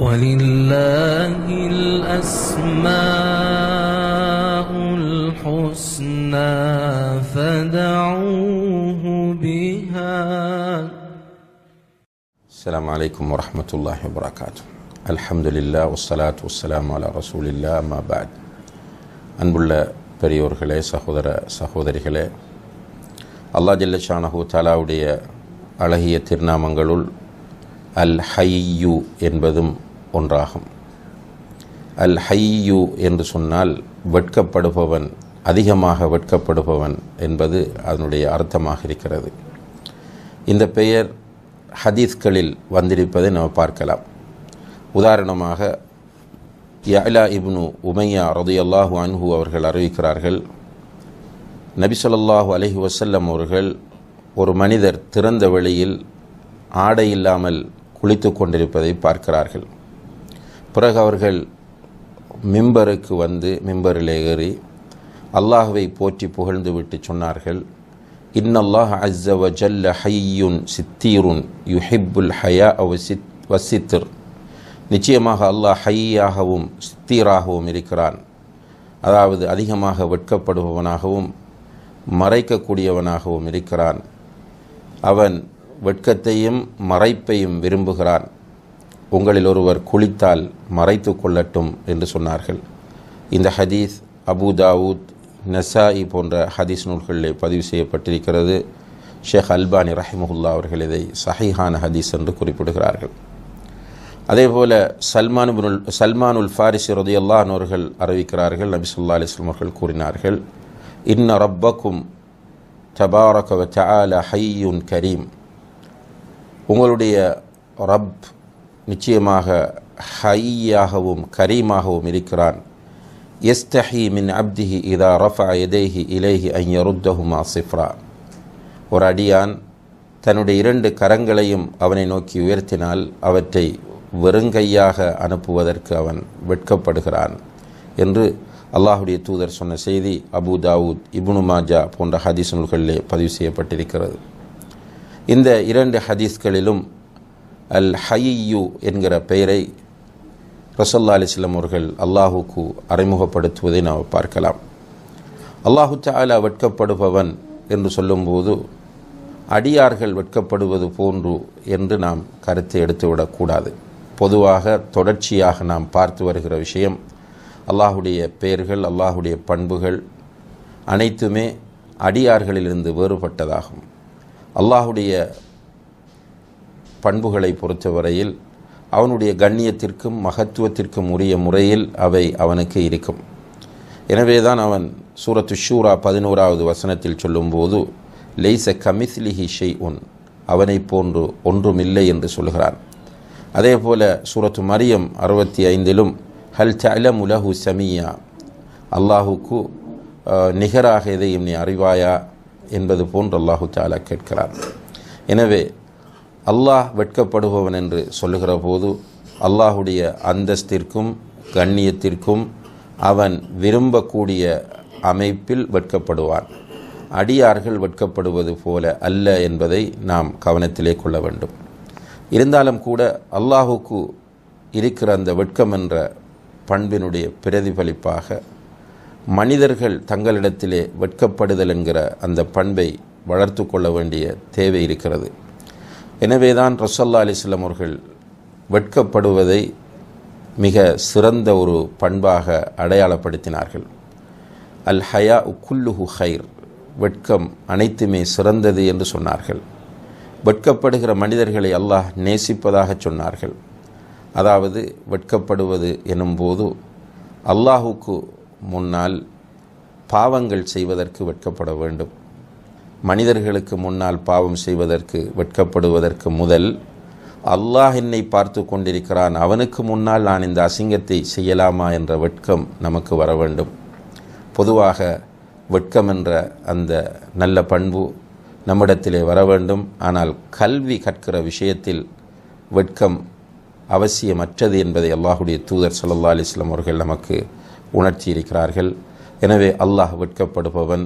ولله الأسماء الحسنى فدعوه بها السلام عليكم ورحمة الله وبركاته الحمد لله والصلاة والسلام على رسول الله ما بعد அன்புள்ள பெரியோர்களே சகோதர சகோதரிகளே அல்லா ஜல்லஷானஹு தாலாவுடைய அழகிய திருநாமங்களுள் அல் ஹையு என்பதும் ஒன்றாகும். அல் ஹையு என்று சொன்னால் வெட்கப்படுபவன் அதிகமாக வெட்கப்படுபவன் என்பது அதனுடைய அர்த்தமாக இருக்கிறது. இந்த பெயர் ஹதீஸ்களில் வந்திருப்பதை நாம் பார்க்கலாம். உதாரணமாக யலா இப்னு உமையா ரதியல்லாஹு அன்ஹு அவர்கள் அறிவிக்கிறார்கள் நபி சொல்லாஹு அலஹி வசல்லம் அவர்கள் ஒரு மனிதர் திறந்த வெளியில் ஆடை இல்லாமல் குளித்து கொண்டிருப்பதை பார்க்கிறார்கள். பிறகு அவர்கள் மிம்பருக்கு வந்து மிம்பரில் ஏறி அல்லாஹுவை போற்றி புகழ்ந்து விட்டு சொன்னார்கள். இன்னல்லாஹ் அஸ்ஸவ வ ஜல்ல ஹையுன் சித்தீருன் யுஹிப்புல் ஹயா அவ சித் வசித்திர் நிச்சயமாக அல்லாஹ் ஹையாகவும் சித்தீராகவும் இருக்கிறான். அதாவது அதிகமாக வெட்கப்படுபவனாகவும் மறைக்கக்கூடியவனாகவும் இருக்கிறான். அவன் வெட்கத்தையும் மறைப்பையும் விரும்புகிறான். உங்களில் ஒருவர் குளித்தால் மறைத்து கொள்ளட்டும் என்று சொன்னார்கள். இந்த ஹதீஸ் அபு தாவூத் நசாஇ போன்ற ஹதீஸ் நூல்களிலே பதிவு செய்யப்பட்டிருக்கிறது. ஷேக் அல்பானி ரஹிமஹுல்லா அவர்கள் இதை சஹிஹான ஹதீஸ் என்று குறிப்பிடுகிறார்கள். அதேபோல சல்மான் இப்னுல் சல்மானுல் ஃபாரிசி ரதியல்லான் அவர்கள் அறிவிக்கிறார்கள் நபி சொல்லா அலிஸ்லாம் அவர்கள் கூறினார்கள் இன்ன ரப்பக்கும் தபாரக வச்ச ஹையுன் கரீம். உங்களுடைய ரப் நிச்சயமாக ஹையாகவும் கரீமாகவும் இருக்கிறான். எஸ்தஹி மின் அப்திஹி இதா ரஃபா எதேஹி இலேஹி ஐயருத்தஹுமா சிஃப்ரா. ஒரு அடியான் தன்னுடைய இரண்டு கரங்களையும் அவனை நோக்கி உயர்த்தினால் அவற்றை வெறுங்கையாக அனுப்புவதற்கு அவன் வெட்கப்படுகிறான் என்று அல்லாஹுடைய தூதர் சொன்ன செய்தி அபு தாவூத் இபுனு மாஜா போன்ற ஹதீஸ் நூல்களிலே பதிவு செய்யப்பட்டிருக்கிறது. இந்த இரண்டு ஹதீஸ்களிலும் அல் ஹையு என்கிற பெயரை ரசல்லா அலிஸ்லம் அவர்கள் அல்லாஹுக்கு அறிமுகப்படுத்துவதை நாம் பார்க்கலாம். அல்லாஹு சாலா வெட்கப்படுபவன் என்று சொல்லும்போது அடியார்கள் வெட்கப்படுவது போன்று என்று நாம் கருத்தை எடுத்துவிடக்கூடாது பொதுவாக தொடர்ச்சியாக நாம் பார்த்து வருகிற விஷயம் அல்லாஹுடைய பெயர்கள் அல்லாஹுடைய பண்புகள் அனைத்துமே அடியார்களிலிருந்து வேறுபட்டதாகும். அல்லாஹுடைய பண்புகளை பொறுத்தவரையில் அவனுடைய கண்ணியத்திற்கும் மகத்துவத்திற்கும் உரிய முறையில் அவை அவனுக்கு இருக்கும். எனவேதான் அவன் சூரத்து ஷூரா பதினோராவது வசனத்தில் சொல்லும்போது லெய்ச கமிஸ்லிஹி ஷெய் உன் அவனை போன்று ஒன்றுமில்லை என்று சொல்கிறான். அதே போல சூரத்து மரியம் அறுபத்தி ஐந்திலும் ஹல் தலம் உலஹு சமியா அல்லாஹுக்கு நிகராக எதையும் நீ அறிவாயா? என்பது போன்று அல்லாஹு தாலா கேட்கிறான். எனவே அல்லாஹ் வெட்கப்படுபவன் என்று சொல்லுகிற போது அல்லாஹுடைய அந்தஸ்திற்கும் கண்ணியத்திற்கும் அவன் விரும்பக்கூடிய அமைப்பில் வெட்கப்படுவான். அடியார்கள் வெட்கப்படுவது போல அல்ல என்பதை நாம் கவனத்திலே கொள்ள வேண்டும். இருந்தாலும் கூட அல்லாஹுக்கு இருக்கிற அந்த வெட்கம் என்ற பண்பினுடைய பிரதிபலிப்பாக மனிதர்கள் தங்களிடத்திலே வெட்கப்படுதல் என்கிற அந்த பண்பை வளர்த்து கொள்ள வேண்டிய தேவை இருக்கிறது. எனவேதான் ரசல்லா அலிஸ்லாம் அவர்கள் வெட்கப்படுவதை மிக சிறந்த ஒரு பண்பாக அடையாளப்படுத்தினார்கள். அல் ஹயா உக்குல்லுஹு ஹைர். வெட்கம் அனைத்துமே சிறந்தது என்று சொன்னார்கள். வெட்கப்படுகிற மனிதர்களை அல்லாஹ் நேசிப்பதாக சொன்னார்கள். அதாவது வெட்கப்படுவது எனும்போது அல்லாஹுக்கு முன்னால் பாவங்கள் செய்வதற்கு வெட்கப்பட வேண்டும். மனிதர்களுக்கு முன்னால் பாவம் செய்வதற்கு வெட்கப்படுவதற்கு முதல் அல்லாஹ் என்னை பார்த்து கொண்டிருக்கிறான். அவனுக்கு முன்னால் நான் இந்த அசிங்கத்தை செய்யலாமா என்ற வெட்கம் நமக்கு வர வேண்டும். பொதுவாக வெட்கம் என்ற அந்த நல்ல பண்பு நம்மிடத்திலே வர வேண்டும். ஆனால் கல்வி கற்கிற விஷயத்தில் வெட்கம் அவசியமற்றது என்பதை அல்லாஹுடைய தூதர் சல்லா அலிஸ்லாம் அவர்கள் நமக்கு உணர்த்தி இருக்கிறார்கள் எனவே அல்லாஹ் வெட்கப்படுபவன்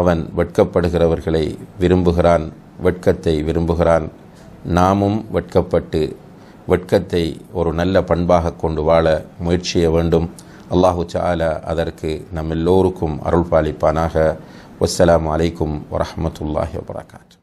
அவன் வெட்கப்படுகிறவர்களை விரும்புகிறான் வெட்கத்தை விரும்புகிறான். நாமும் வெட்கப்பட்டு வெட்கத்தை ஒரு நல்ல பண்பாக கொண்டு வாழ முயற்சிய வேண்டும். அல்லாஹு சாலா அதற்கு நம் எல்லோருக்கும் அருள் பாலிப்பானாக வஸ்ஸலாமு அலைக்கும் வரமத்துல்லாஹி வபரகாத்